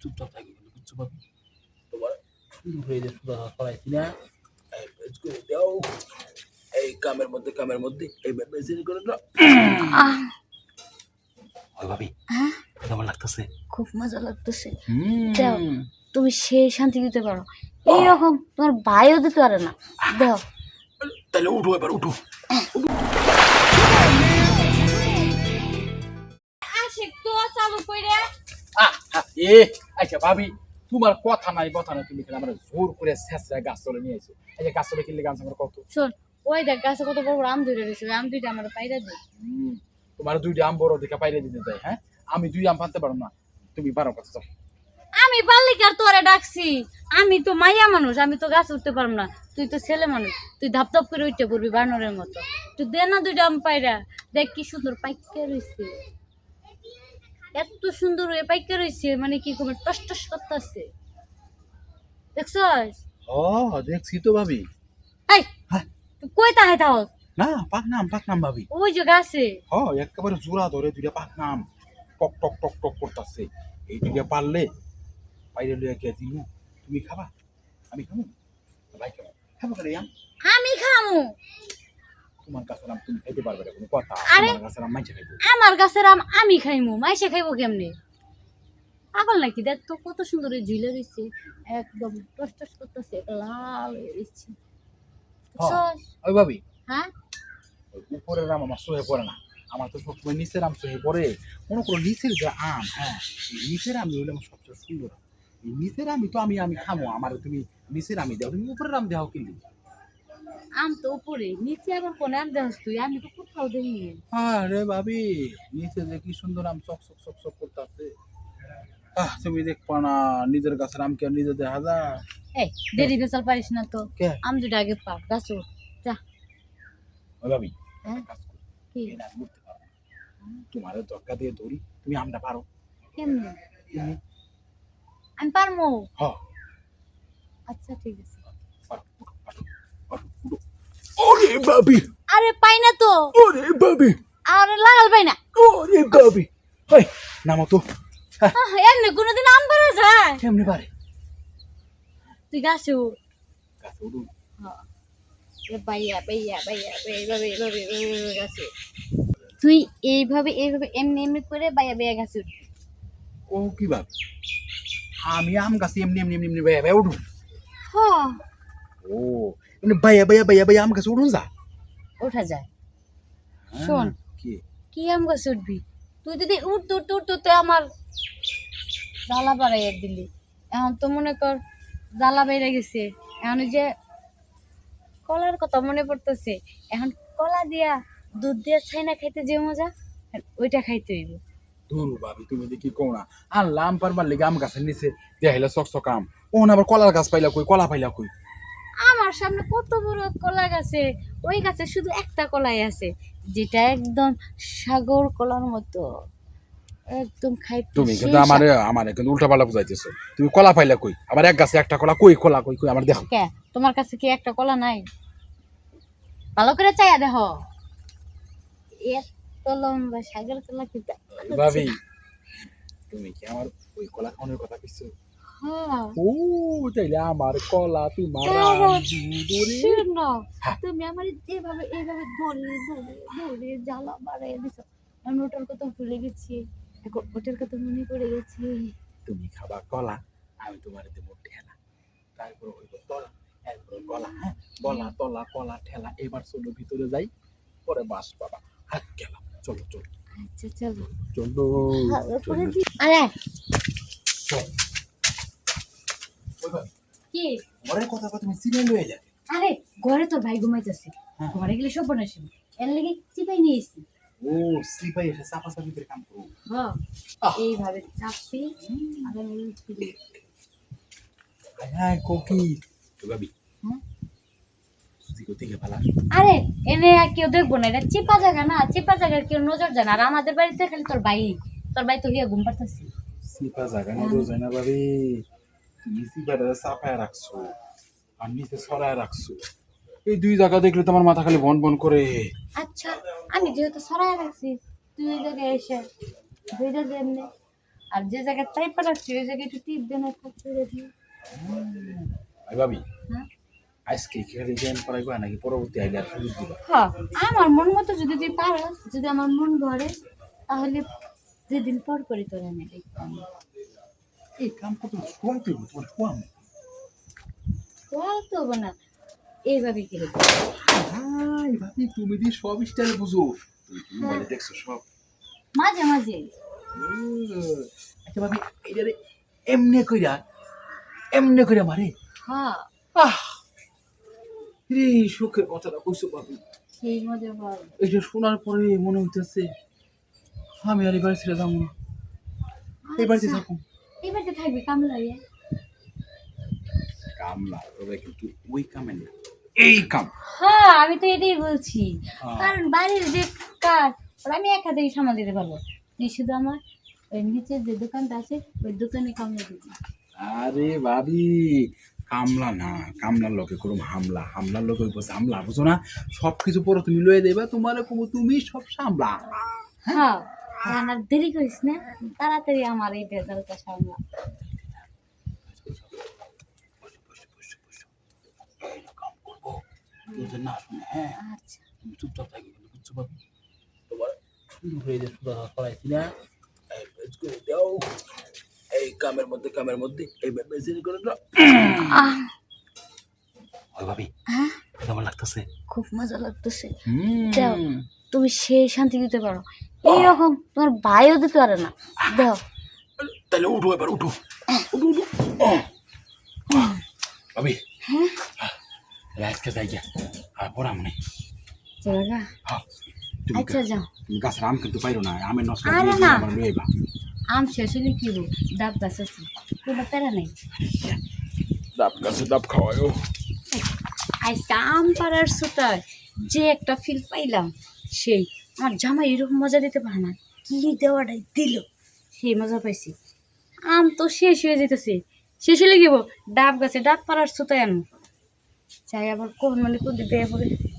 তুমি চুপচাপ থাকি কিন্তু কিচ্ছু পাবি তোমার হয়ে সুদা না এই দাও। এই কামের মধ্যে কামের মধ্যে এই মেসেজ করে দাও। ভাবি হ্যাঁ? কেমন লাগতেছে। খুব মজা লাগতেছে। দাও। তুমি সেই শান্তি দিতে পারো। এইরকম তোমার ভাইও দিতে পারে না। দাও। তাহলে উঠো এবার উঠো। আশিক তো চালু কইরে আহ, এ আচ্ছা ভাবি তোমার কথা নাই কথা নাই তুমি আমরা জোর করে শেষরা গাছ চলে নিয়ে এসো যে গাছ চলে কিনলে গাছ আমার কত? শোন ওই দেখ গাছে কত বড় আম ধরে রয়েছে আম দুইটা আমার পাইরা দে। তোমার দুইটা আম বড় দেখে পাইরে দিতে হ্যাঁ? আমি দুই আম পানতে পারো না তুমি পারো কথা চল। আমি বাল্লিকার তোরে ডাকছি? আমি তো মাইয়া মানুষ আমি তো গাছ উঠতে পারব না। তুই তো ছেলে মানুষ তুই ধাপ ধাপ করে উঠতে পড়বি বানরের মতো। তুই দে না দুইটা আম পাইরা দেখ কি সুন্দর পাইকা রয়েছে। এত সুন্দর হয়ে পাইকা রয়েছে মানে কি কমে টস টস করতেছে। দেখছস? ও দেখছি তো ভাবি। এই হ্যাঁ। তুই কই তাহে তাও না পাক নাম পাক নাম ভাবি। ওই যে গাছে। হ একেবারে জোড়া ধরে দুইটা পাক নাম টক টক টক টক করতেছে। এই দুইটা পারলে বাইরে লইয়া গিয়ে দিল তুমি খাবা? আমি খাব ভাই খাব খাব করে আমি খামু। তোমার কাছে আম তুমি খাইতে পারবে না কোনো কথা। আরে। তোমার কাছে আম মাইছে খাইতে আমার গাছের আম আমি খাইমু মাইসে খাইবো কেমনে? পাগল নাকি? দেখ তো কত সুন্দর ঝুলে রয়েছে একদম টস টস করতেছে লাল হয়ে রয়েছে। ওই ভাবি। হ্যাঁ? উপরের আম আমার সহে পড়ে না। আমার তো সবসময় নিচের আম সহে পড়ে। মনে করো নিচের যে আম হ্যাঁ নিচের আমি হইলে আমার সবচেয়ে সুন্দর। নিচের আমি তো আমি আমি খামো। আমার তুমি নিচের আমি দাও। তুমি উপরের আম দেও কিনলি আম তো উপরে নিচে আবার কোন আম দেখাস তুই? আমি তো কোথাও দেখিনি। আরে ভাবি নিচে যে কি সুন্দর আম চক চক চক চক করতেছে আহ তুমি দেখবা না নিজের গাছের আম কে নিজে দেখা যায়? এই দেরি বেচাল পারিস না তো। আম দুটা আগে পা গাছ। যা। ওই ভাবি হ্যাঁ? কি। তোমার দরকার দিয়ে ধরি তুমি আমটা পারো। কেমনে? আমি পারমু? হ। আচ্ছা ঠিক আছে পারো উঠো, পারো, পারো, উঠো। ভাবি আরে পাই না তো। ওরে ভাবি আরে লাগাল পাই না। ওরে ভাবি হাই নামো তো। হ্যাঁ, এমনি কোনোদিন আম পারা যায় কেমনে পারে? তুই গাছে উঠ গাছে উঠুন তুই এইভাবে এইভাবে এমনি এমনি করে বাইয়া বাইয়া গাছে উঠবি ও কি ভাবি আমি আম গাছে এমনি এমনি এমনি এমনি বাইয়া বাইয়া উঠুন হ ও এমনি বাইয়া বাইয়া বাইয়া বাইয়া আম গাছে উঠুন যা ওঠা যায় শোন। কি কি আম গাছে উঠবি তুই যদি উঠতে উঠতে উঠতে উঠতে আমার জ্বালা বাড়াইয়া দিলি এখন তো মনে কর জ্বালা বেড়ে গেছে এখন যে কলার কথা মনে পড়তেছে এখন কলা দিয়া দুধ দিয়া ছাইনা খাইতে যে মজা ওইটা খাইতে হইব ধরু ভাবি তুমি দেখি কো না আনলাম পারবার লেগে আম গাছের নিচে দেখাইলে চক চক আম ও না আবার কলার গাছ পাইলা কই কলা পাইলা কই আমার সামনে কত বড় কলা গাছে? ওই গাছে শুধু একটা কলাই আছে যেটা একদম সাগর কলার মতো। একদম খাইতে তুমি কিন্তু আমারে আমারে কিন্তু উল্টা পাল্টা বুঝাইতেছো। তুমি কলা পাইলা কই? আবার এক গাছে একটা কলা কই কলা কই কই আমার দেখো। কে? তোমার কাছে কি একটা কলা নাই? ভালো করে চাইয়া দেখো। এত লম্বা সাগর কলা কি ভাবি তুমি কি আমার ওই কলা খাওয়ানোর কথা হ্যাঁ ও তাইলে আমার কলা তোমার শোনো, হ্যাঁ। তুমি আমার যেভাবে এইভাবে ধরে ধরে ধরে জ্বালা বাড়াই দিছো। আমি ওটার কথা ভুলে গেছি। ওটার কথা মনে পড়ে গেছে। তুমি খাবা কলা আমি তোমার দেবো ঠেলা। তারপর হইব তলা এরপর গলা হ্যাঁ? গলা তলা কলা ঠেলা এবার চলো ভিতরে যাই পরে বাস বাবা হাত গেলাম। চলো চলো। আচ্ছা চলো। চলো দি- আরে! চলো। কি? ঘরের কথা কথা তুমি সিরিয়াল হয়ে যাবে। আরে ঘরে তোর ভাই ঘুমাইতেছে। হ্যাঁ। ঘরে গেলে সব বানাইছি এর লাগে চিপাই নিয়ে এসছি। ও সিপাই এসে চাপা চাপি করে কাম করো। হ্যাঁ এইভাবে চাপি হ্যাঁ কোকি। তো ভাবি আরে এনে আর কেউ দেখব না এটা চিপা জায়গা না চিপা জায়গার কেউ নজর যায় না। আর আমাদের বাড়িতে খালি তোর ভাই তোর ভাই তো গিয়ে ঘুম পাড়তেছি। সিপা জায়গা না রোজ না ভাবি। তুমি সিপাটা চাপায় রাখছো আর নিচে সরায় রাখছো। এই দুই জায়গা দেখলে তোমার মাথা খালি বন বন করে। আচ্ছা আমি যেহেতু সরাই রাখছি তুই ওই জায়গায় এসে দুইটা এমনি। আর যে জায়গায় চাইপা রাখছি ওই জায়গায় একটু টিপ দেন একটা করে দিই আই ভাবি হ্যাঁ? আজকে খালি জ্ঞান করাইবা নাকি পরবর্তী আইলে আর সুযোগ দিবা? হ্যাঁ আমার মন মতো যদি তুই পারস যদি আমার মন ভরে তাহলে যেদিন পর করে তোর আমি দেখতাম। এই কাম তোমার হব না। এইভাবে কি হতো হাই ভাবি তুমি দি সব স্টাইল বুঝো। তুমি কি দেখছ সব? মাঝে মাঝে। আচ্ছা ভাবি এইটা রে এমনে কইরা এমনে কইরা মারে? হ্যাঁ। আহ! রে সুখের কথাটা কইছো ভাবি। সেই মজা এটা শোনার পরে মনে হইতেছে আমি আর এবার ছেড়ে যাব না। এই বাড়িতে থাকুন এই বাড়িতে থাকবি কামলা ইয়ে। কামলা তবে কিন্তু ওই কামের না এই কাম। হ্যাঁ আমি তো এটাই বলছি। হ্যাঁ। কারণ বাড়ির যে কাজ আমি এক হাতেই সামাল দিতে পারব। তুই শুধু আমার ওই নিচের যে দোকানটা আছে ওই দোকানে কামলা দিবি আরে ভাবি কামলা না কামলার লোকে করুম হামলা হামলার লোকে বসে হামলা বুঝো না? সব কিছু পরে তুমি লয়ে দেবা তোমার কমু তুমি সব সামলা। হ্যাঁ। দেরি করিস না তাড়াতাড়ি আমার এই সামলা। কাম করব কেউ যেন না শুনে হ্যাঁ আচ্ছা। চুপচাপ থাকি বুঝছ ভাবি তোমার সুন্দর হয়ে যে সুদা করাইছি না এই বেশ করে দাও এই কামের মধ্যে কামের মধ্যে এই করে দাও আহ ওই ভাবি কেমন লাগতেছে। খুব মজা লাগতেছে। দাও তুমি সেই শান্তি দিতে পারো। এইরকম তোমার ভাইও দিতে পারে না। দাও তাহলে উঠো এবার উঠো। উঠো উঠো। ভাবি। হ্যাঁ? আজকে যাই গিয়া। আর পড়াম নেই হ্যাঁ, আচ্ছা যাও। গাছের আম কিন্তু পাইরো না। আমের নষ্ট আরে না। আম শেষ হলে কি হব ডাব গাছ আছে। কোনো প্যারা নেই। ডাব গাছে ডাব খাওয়ায়ও আজকে আম পাড়ার সুতায় যে একটা ফিল পাইলাম সেই আমার জামা এরকম মজা দিতে পারে না। কি দেওয়াটাই দিল। সেই মজা পাইছি। আম তো শেষ হয়ে যেতেছে। শেষ হলে গেব ডাব গাছে, ডাব পাড়ার সুতায় আনো চাই আবার কোন মানে কোন দিকে পড়ে।